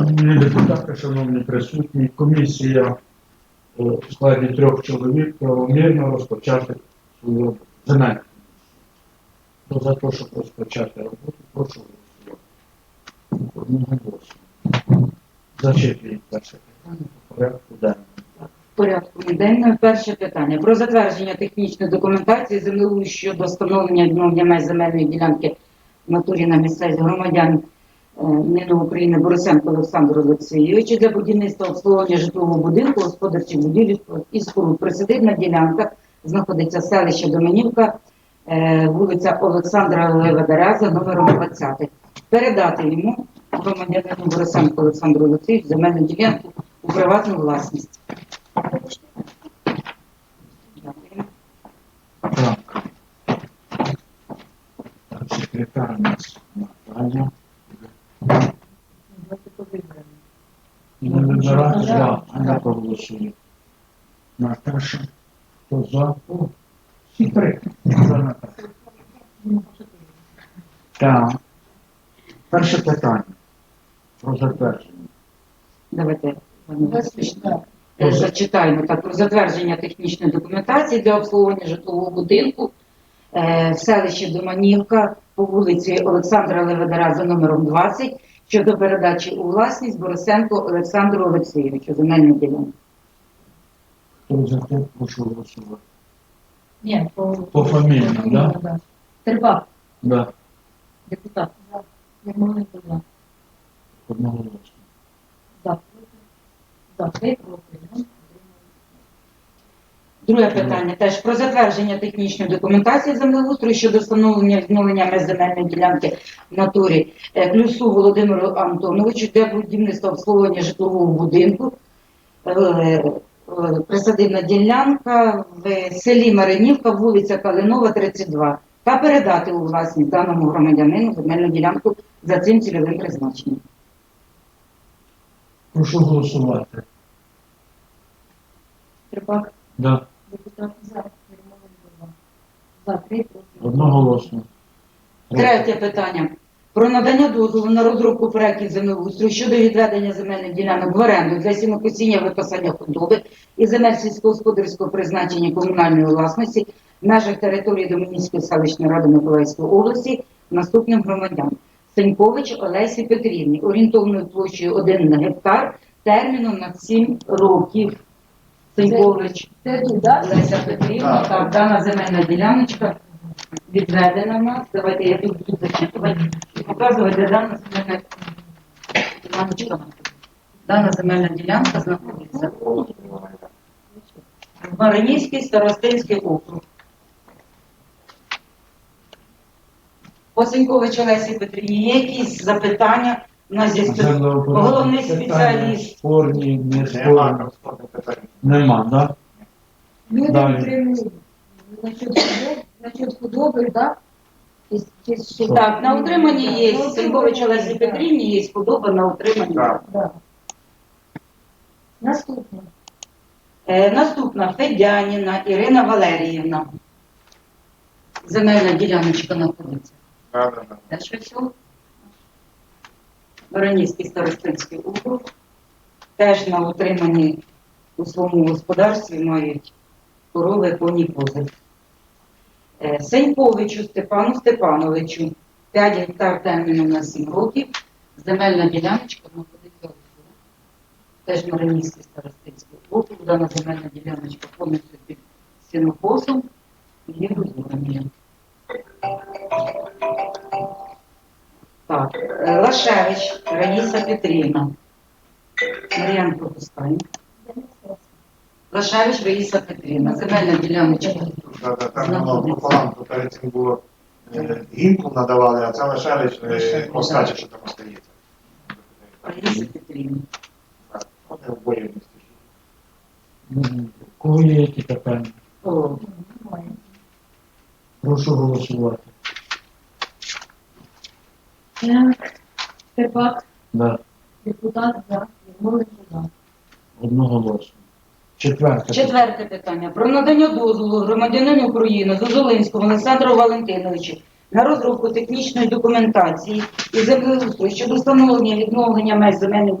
Шановні депутати, шановні присутні, комісія е, в складі трьох чоловік правомірно розпочати свою земельну. Хто за те, щоб розпочати роботу, прошу голосувати. Одного голосу. Зачитуємо перше питання по порядку денному. В порядку денного перше питання про затвердження технічної документації землеустрою щодо встановлення відновлення меж земельної ділянки в натурі на місцевість громадян е, України Борисенко Олександру Олексійовичу для будівництва обслуговування житлового будинку, господарчих будівель і споруд. Присадибна ділянка знаходиться селище Доменівка, е, вулиця Олександра Леводаряза, номером 20. Передати йому громадянину Борисенко Олександру Олексійовичу земельну ділянку у приватну власність. Так, Секретар у нас Наталя. Не вибирати за, а не проголосує. Наташа, хто за? О, Всі три. За Наташу. Так. Перше питання. Про затвердження. Давайте е, зачитаємо так про затвердження технічної документації для обслуговування житлового будинку е, в селищі Доманівка по вулиці Олександра Леведера за номером 20 щодо передачі у власність Борисенко Олександру Олексійовичу земельну ділянку. Хто за те, прошу голосувати. Ні, по, Пофамільно, да? да? Тербак, Да. депутат. Ярмоленко, за. Одноголосно. За. За. Три проти. Друге питання теж про затвердження технічної документації землеустрою щодо встановлення відновлення меж земельної ділянки в натурі Е, Клюсу Володимиру Антоновичу для будівництва обслуговування житлового будинку. Е, е, Присадибна ділянка в селі Маринівка, вулиця Калинова, 32. Та передати у власність даному громадянину земельну ділянку за цим цільовим призначенням. Прошу голосувати. Тербак, Да. Одноголосно. Третє питання. Про надання дозволу на розробку проєктів землеустрою щодо відведення земельних ділянок в оренду для сінокосіння випасання худоби і земель сільськогосподарського призначення комунальної власності в межах території Доманівської селищної ради Миколаївської області наступним громадянам. Сенькович Олесі Петрівні, орієнтовною площею 1 гектар, терміном на 7 років. Сенькович Це тут, да? Олеся Петрівна, так, дана земельна діляночка відведена в нас. Давайте я тут буду зачитувати і показувати, де дана земельна діляночка. Дана земельна ділянка знаходиться в Маранівський старостинський округ. Посенькович Олесі Петрівні, є якісь запитання? У нас є спе- головний спеціаліст. Спорні, не спорні. Нема, да? Люди Далі. отримують. Насчет худоби, чи Так, на утриманні є. На Сенькович Олесі Петрівні є худоба на утриманні. Так. Да. Наступне. Е, наступна Федяніна Ірина Валеріївна. Земельна діляночка знаходиться. Да, да, да. Ви цього? Воронівський старостинський округ. Теж на утриманні у своєму господарстві мають корови, коні, кози. Е, Сеньковичу Степану Степановичу 5 гектар терміну на 7 років. Земельна діляночка знаходиться. Теж Маринівський старостинський округ. Дана земельна діляночка повністю під сінокосом. Є розорення. Так, е, Лашевич Раїса Петрівна. Мар'ян пропускаємо. Лашевич Раїса Петрівна. Земельна діляночка. Да, да, Там воно пополам, то перед цим було е, гімку надавали, а це лишались е, остача, що там остається. Раїса Петрівна. Вони обоє вмісті. Мгм. У Кого є які питання? О, Прошу голосувати. Так. Тербак, Да. депутат. За. Ярмоленко, за. Одноголосно. Четверте. Четверте питання. Про надання дозволу громадянину України Зозулинському Олександру Валентиновичу на розробку технічної документації і землеустрою щодо встановлення відновлення меж земельних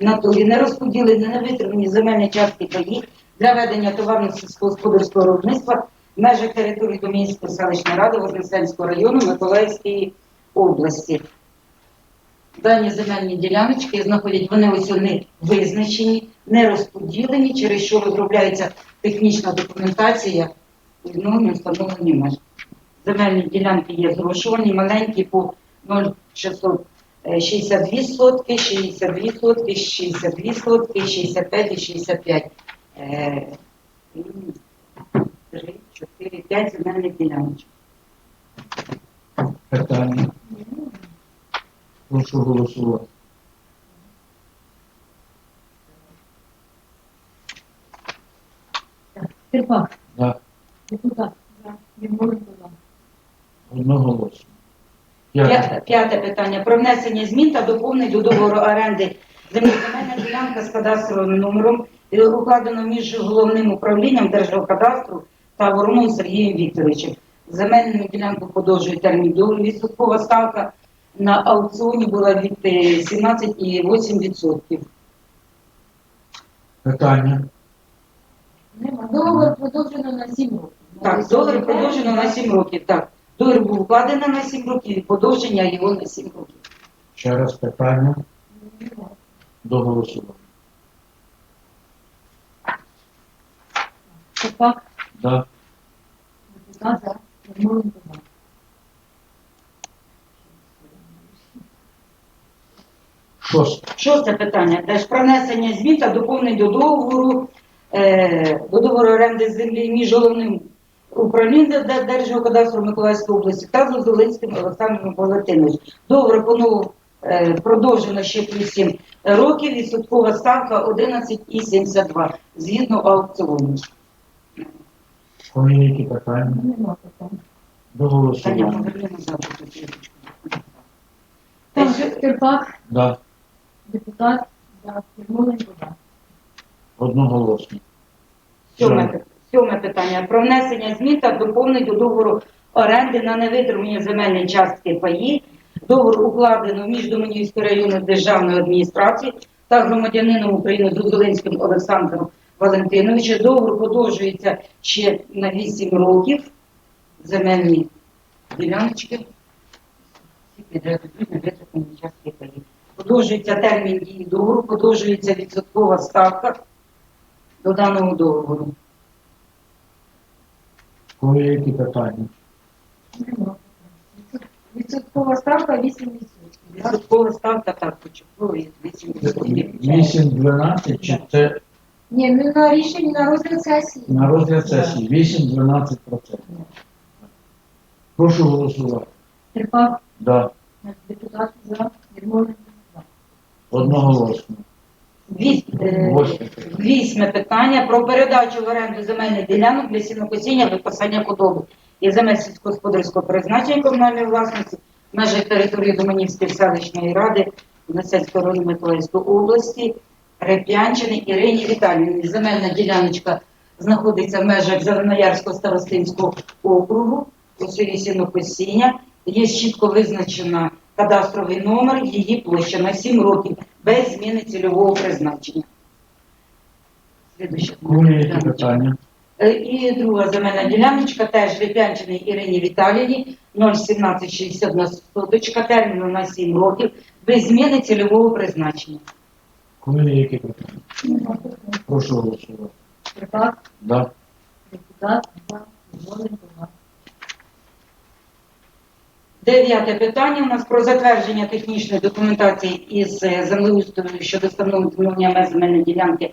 натурі, нерозподілені, невитримані земельні частки паї для ведення товарно сільськогосподарського виробництва в межах території Домінської селищної ради Вознесенського району Миколаївської області. Дані земельні діляночки знаходять, вони ось вони визначені, не розподілені, через що розробляється технічна документація відновлення встановлені меж. Земельні ділянки є зрошувані, маленькі по 0,662 сотки, 62 сотки, 62 сотки, 65 і 65. Е, м, Три, чотири, п'ять земельних діляночок. Питання. Прошу голосувати. Кирпак, Да. депутат. Єрмоленко. Одноголосно. П'яте, П'яте. питання про внесення змін та доповнень до договору оренди земельна ділянка з кадастровим номером укладено між головним управлінням Держгеокадастру та Вороном Сергієм Вікторовичем. Земельну ділянку подовжує термін. Відсоткова ставка на аукціоні була від е, 17,8%. Питання. Нема. Договор продовжено на 7 років. Так, договір продовжено на 7 років. Так, договір був укладений на 7 років і подовження його на 7 років. Ще раз питання Нема. до голосування. Кирпак, Да. депутат, за. Єрмоленко, за. Шосте. Шосте питання. Теж про внесення змін доповнень до договору, е, до договору оренди землі між головним управлінням Де- Держгеокадастру Миколаївської області та Зозулинським Олександром Валентиновичем. Договор понову е, продовжено ще плюс 7 років, відсоткова ставка 11,72 згідно аукціону. Коли які питання? Нема питань. До голосування. книжечку. Так, Кирпак, Да. Депутат, за. За. Одноголосно. Сьоме, сьоме питання. Про внесення змін та доповнень до договору оренди на невитримані земельні частки паї. Договор укладено між Доманівською районною державною адміністрацією та громадянином України Дудолинським Олександром Валентиновичем. Договор подовжується ще на 8 років. Земельні діляночки. Всі на витримані частки паї. Подовжується термін дії договору, подовжується відсоткова ставка до даного договору. Коли які питання? Нема. Відсоткова ставка 8%. так? Відсоткова ставка так початково 8%. 8-12 чи це Ні, ну на рішення на розгляд сесії. на розгляд сесії? 8-12%. Прошу голосувати. Кирпак, Да. депутат, за. Єрмоленко, за. Одноголосно. Е, Восьме. Вісьме питання про передачу в оренду земельних ділянок для сінокосіння випасання худоби і земель сільськогосподарського призначення комунальної власності в межах території Доманівської селищної ради Донецького району Миколаївської області Реп'янчини Ірині Віталіївні. Земельна діляночка знаходиться в межах Зеленоярського старостинського округу у селі Сінокосіння. Є чітко визначена кадастровий номер, її площа на 7 років без зміни цільового призначення. Які питання? Е, І друга земельна діляночка теж Ліп'янчиної Ірині Віталіївні 01761 соточка терміну на 7 років без зміни цільового призначення. Коли які питання? Прошу голосувати. Кирпак, Да. депутат, за. За. Дев'яте питання у нас про затвердження технічної документації із е, землеустрою щодо встановлення меж земельної ділянки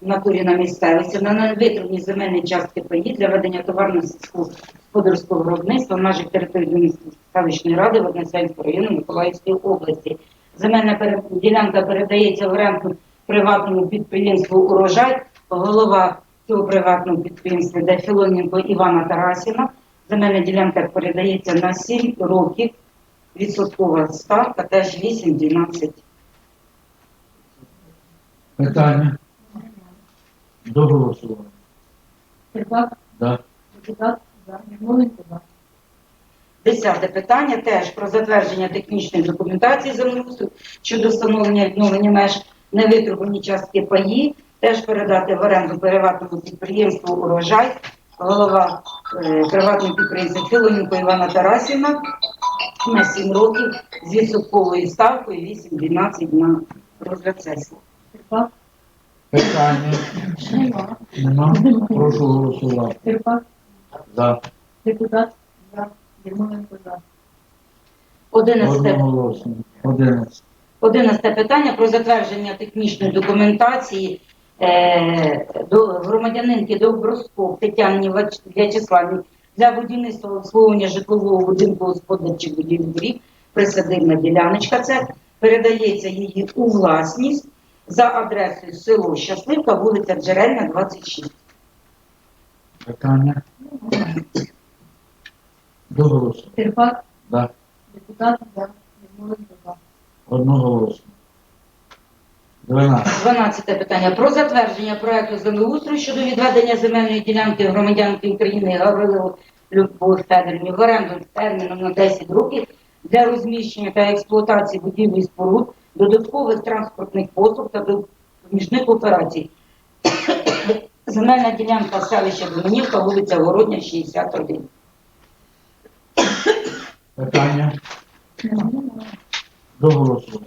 в натурі на місцевості на невитримані земельні частки паї для ведення товарно сільськогосподарського виробництва в межах території міської селищної ради Воднесенського району Миколаївської області. Земельна ділянка передається в оренду приватному підприємству Урожай. Голова цього приватного підприємства Дефілоненко Івана Тарасіна. Земельна ділянка передається на 7 років. Відсоткова ставка теж 8-12. Питання? До голосування. Да. депутат. Десяте питання теж про затвердження технічної документації землеустрою щодо встановлення відновлення меж невитребувані частки паї, теж передати в оренду приватному підприємству урожай, голова е, приватного підприємства Філоненко Івана Тарасівна на 7 років з відсотковою ставкою 8-12 на розгляд сесії. Терпак, Питання нема. нема. Прошу голосувати. Терпак, За. депутат, за. Єрмоленко, за. 11 Одноголосно. 11. Одинадцяте питання про затвердження технічної документації до громадянинки Доброскоп Тетяні В'ячеславні для будівництва обслуговування житлового будинку господарчих будівель доріг, присадибна діляночка. Це передається її у власність за адресою село Щасливка, вулиця Джерельна, 26. Питання. До голосу. Терпак, Да. депутат. Єрмоленко. Одноголосно. 12. 12 питання про затвердження проекту землеустрою щодо відведення земельної ділянки громадянки України Гаврилову Любов Федорівні в оренду терміном на 10 років для розміщення та експлуатації будівлі і споруд, додаткових транспортних послуг та допоміжних операцій. Земельна ділянка селища Доманівка, вулиця Городня, 61. Питання. До голосу.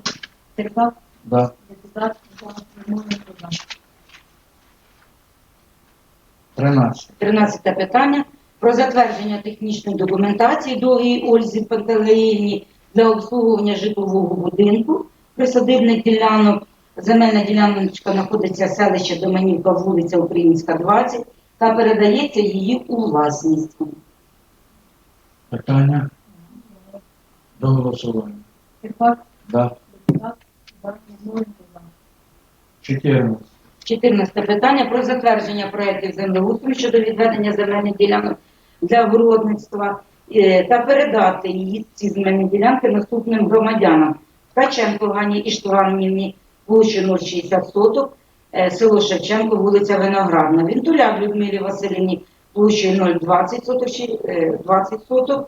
Да. Депутат, за. Єрмоленко, за. 13. 13 питання про затвердження технічної документації Довгій Ользі Пантелеївні для обслуговування житлового будинку присадибних ділянок. Земельна діляночка знаходиться в селище Доманівка, вулиця Українська, 20, та передається її у власність. Питання. До голосування. Терпак, Да. 14. 14 питання про затвердження проєктів землеустрою щодо відведення земельних ділянок для городництва е, та передати її ці земельні ділянки наступним громадянам. Ткаченко Гані Іштванівні, площу 060 соток, е, село Шевченко, вулиця Виноградна. Вінтуляк Людмилі Василівні, площею 020 соток, е, 20 соток,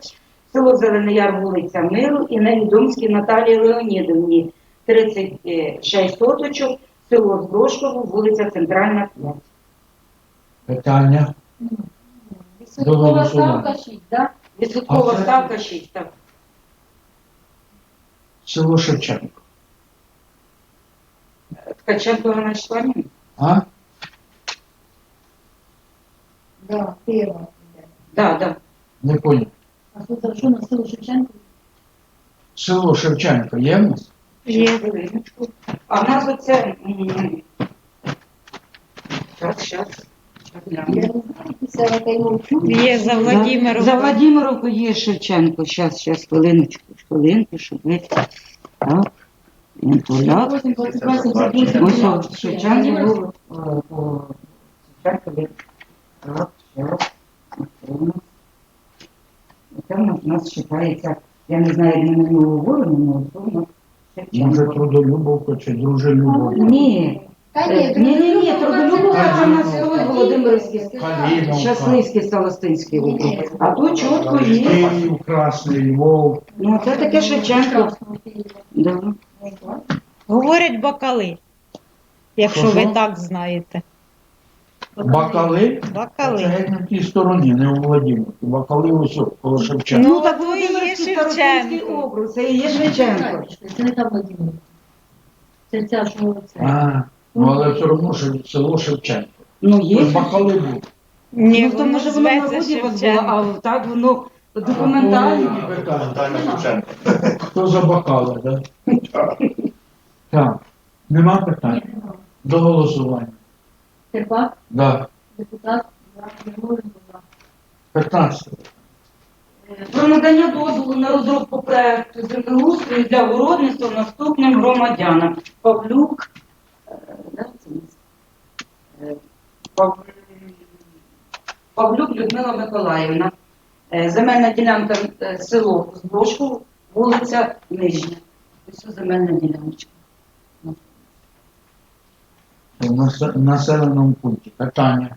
село Зелений Яр, вулиця Миру і Невідомській Наталії Леонідовні, 36 соточок, село Зброшково, вулиця Центральна, 5. Питання. Відсоткова ставка 6, так? Відсоткова А це- ставка 6, так. Село Шевченко. Ткаченко Ганна Чланівна. А? Да, перва. Да, да. Не понял. А тут за що на село Шевченко? Село Шевченко є в нас? Є. Хвилиночку. А в нас оце... після Ракайну. Є за Владимиром. За Владимировку є Шевченко. Щас, щас, хвилиночку, хвилинку, щоб ви... Так. Інтуляк. 28, 28, 78. Ось о, Шевченко був. Шевченко був. Так, щас. Оце у нас у вважається, я не знаю, як ми не говоримо, але це у нас Може трудолюбовка чи дружелюбовка? Ні, Та Ні, ні, ні, ні, трудолюбовка це у нас. Солой Володимирський. Щасливський Старостинський округ. А тут чітко є. Київ, Красний Львов. Ну, це таке Шевченко. Да. Говорять бакали, якщо Що-що? ви так знаєте. Бакали. Це Бакали. геть на тій стороні, не у Владимирі. Бакали ось коло Шевченка. Ну, так то і є Володимирський Старостинський Шевченко. округ, це і є Шевченко. Це не там Владимир. Це ця, що це. А, ну але все одно село Шевченко. Ну, є. Ось Бакали був. Ні, Ну, то воно може воно на зветься воді було, Шевченко. а так воно документально. Ну. Наталя Шевченко. Хто за Бакали, так? Так. Нема питань? До голосування. Терпак, Да. депутат, за. Єрмоленко, за. 15. Про надання дозволу на розробку проекту землеустрою для городництва наступним громадянам. Павлюк, е, да, це? Е, Пав- Павлюк Людмила Миколаївна. Е, Земельна ділянка е, село Зброшку, вулиця Нижня. Ось це земельна діляночка. В населеному пункті. Питання.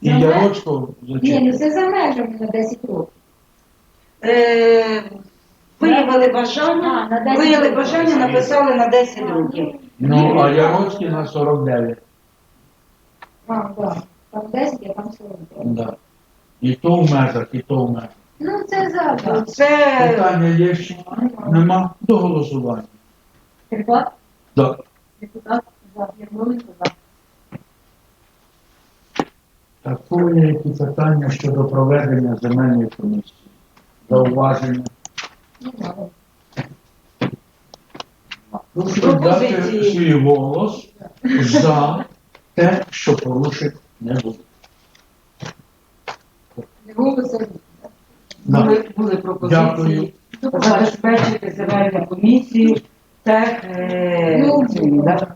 І Земель? Яроцького Ні, ну це за межами на 10 років. е, виявили А, бажання, на 10 виявили років. бажання, написали на 10 років. Ну, а Яроцький на 49. А, да. Там 10, а там 40. Да. І то в межах, і то в межах. Ну, це завтра. Це Питання є ще? Нема до голосування. Депутат? Да. Депутат? Такої які питання щодо проведення земельної комісії. Зауваження. Прошу дати свій голос за те, що порушень не буде. Не голосує. Да. були, були пропозиції забезпечити земельну комісію так, е, Ну, цим, да?